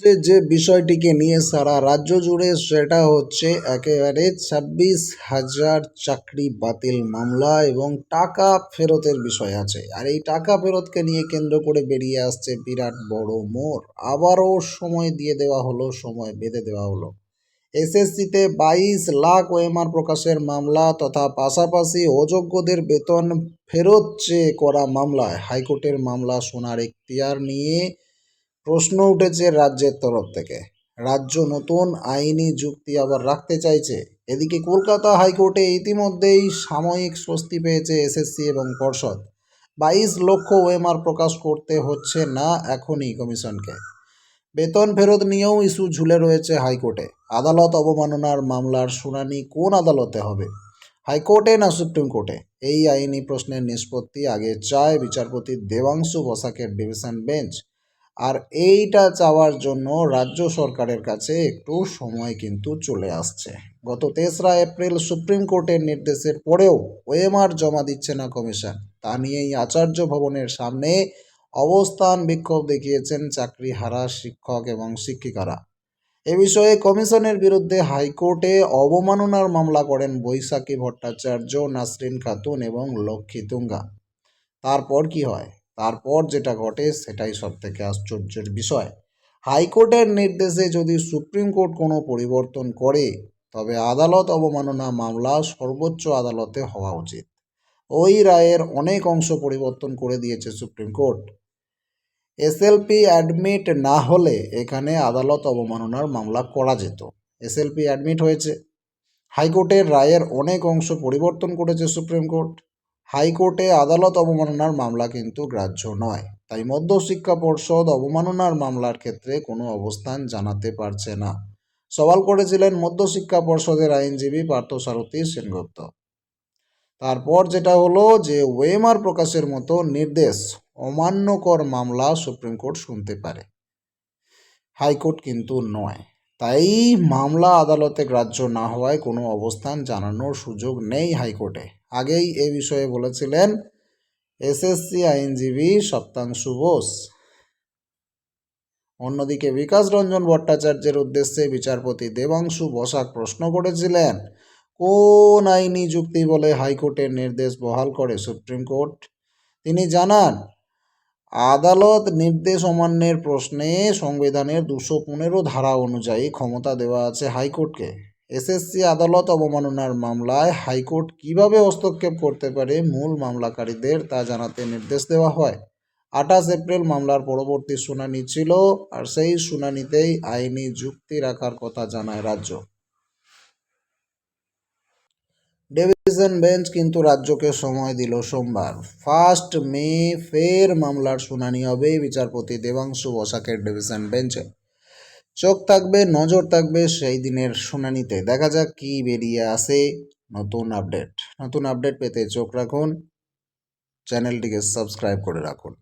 যে যে বিষয়টিকে নিয়ে সারা রাজ্য জুড়ে সেটা হচ্ছে একেবারে ছাব্বিশ হাজার চাকরি বাতিল মামলা এবং টাকা ফেরতের বিষয় আছে। আর এই টাকা ফেরতকে নিয়ে কেন্দ্র করে বেরিয়ে আসছে বিরাট বড় মোড়। আবারও সময় দিয়ে দেওয়া হলো, সময় বেঁধে দেওয়া হলো। এসএসসিতে বাইশ লাখ ওএমআর প্রকাশের মামলা তথা পাশাপাশি অযোগ্যদের বেতন ফেরত চেয়ে করা মামলায় হাইকোর্টের মামলা শোনার এখতিয়ার নিয়ে প্রশ্ন উঠেছে রাজ্যের তরফ থেকে। রাজ্য নতুন আইনি যুক্তি আবার রাখতে চাইছে। এদিকে কলকাতা হাইকোর্টে ইতিমধ্যেই সাময়িক স্বস্তি পেয়েছে এসএসসি এবং পর্ষদ। বাইশ লক্ষ ওএমআর প্রকাশ করতে হচ্ছে না এখনই কমিশনকে। বেতন ফেরত নিয়েও ইস্যু ঝুলে রয়েছে হাইকোর্টে। আদালত অবমাননার মামলার শুনানি কোন আদালতে হবে? হাইকোর্টে না সুপ্রিম কোর্টে? এই আইনি প্রশ্নের নিষ্পত্তি আগে চায় বিচারপতি দেবাংশু বসাকের ডিভিশন বেঞ্চ। আর এইটা চাওয়ার জন্য রাজ্য সরকারের কাছে একটু সময় কিন্তু চলে আসছে। গত তেসরা এপ্রিল সুপ্রিম কোর্টের নির্দেশের পরেও ওএমআর জমা দিচ্ছে না কমিশন। তা নিয়েই আচার্য ভবনের সামনে অবস্থান বিক্ষোভ দেখিয়েছেন চাকরি হারা শিক্ষক এবং শিক্ষিকারা। এ বিষয়ে কমিশনের বিরুদ্ধে হাইকোর্টে অবমাননার মামলা করেন বৈশাখী ভট্টাচার্য, নাসরিন খাতুন এবং লক্ষ্মী তুঙ্গা। তারপর কি হয়? তারপর যেটা ঘটে সেটাই সব থেকে আশ্চর্যের বিষয়। হাইকোর্টের নির্দেশে যদি সুপ্রিম কোর্ট কোনো পরিবর্তন করে, তবে আদালত অবমাননা মামলা সর্বোচ্চ আদালতে হওয়া উচিত। ওই রায়ের অনেক অংশ পরিবর্তন করে দিয়েছে সুপ্রিম কোর্ট। এসএলপি অ্যাডমিট না হলে এখানে আদালত অবমাননার মামলা করা যেত। এসএলপি অ্যাডমিট হয়েছে। হাইকোর্টের রায়ের অনেক অংশ পরিবর্তন করেছে সুপ্রিম কোর্ট। হাইকোর্টে আদালত অবমাননার মামলা কিন্তু গ্রাহ্য নয়। তাই মধ্যশিক্ষা পর্ষদ অবমাননার মামলার ক্ষেত্রে কোনো অবস্থান জানাতে পারছে না। সওয়াল করেছিলেন মধ্যশিক্ষা পর্ষদের আইনজীবী পার্থসারথী সেনগুপ্ত। তারপর যেটা হলো যে ওয়েমার প্রকাশের মতো নির্দেশ অমান্যকর মামলা সুপ্রিম কোর্ট শুনতে পারে। হাইকোর্ট কিন্তু নয়। তাই মামলা আদালতে গ্রাহ্য না হওয়ায় কোনো অবস্থান জানানোর সুযোগ নেই হাইকোর্টে। আগেই এ বিষয়ে বলেছিলেন এসএসসি আইনজীবী সপ্তাংশু বোস। অন্যদিকে বিকাশ রঞ্জন ভট্টাচার্যের উদ্দেশ্যে বিচারপতি দেবাংশু বসাক প্রশ্ন করেছিলেন, কোন আইনি যুক্তি বলে হাইকোর্টের নির্দেশ বহাল করে সুপ্রিম কোর্ট? তিনি জানান আদালত নির্দেশ অমান্যের প্রশ্নে সংবিধানের দুশো পনেরো ধারা অনুযায়ী ক্ষমতা দেওয়া আছে হাইকোর্টকে। এসএসসি আদালত অবমাননার মামলায় হাইকোর্ট কীভাবে হস্তক্ষেপ করতে পারে মূল মামলাকারীদের তা জানাতে নির্দেশ দেওয়া হয়। আঠাশ এপ্রিল মামলার পরবর্তী শুনানি ছিল, আর সেই শুনানিতেই আইনি যুক্তি রাখার কথা জানায় রাজ্য। ডিভিশন বেঞ্চ কিন্তু রাজ্যকে সময় দিল সোমবার। ফার্স্ট মে ফের মামলার শুনানি হবে বিচারপতি দেবাংশু বসাকের ডিভিশন বেঞ্চে চোখ থাকবে, নজর থাকবে সেই দিনের শুনানিতে। দেখা যাক কি বেরিয়ে আসে নতুন আপডেট নতুন আপডেট পেতে চোখ রাখুন। চ্যানেলটিকে সাবস্ক্রাইব করে রাখুন।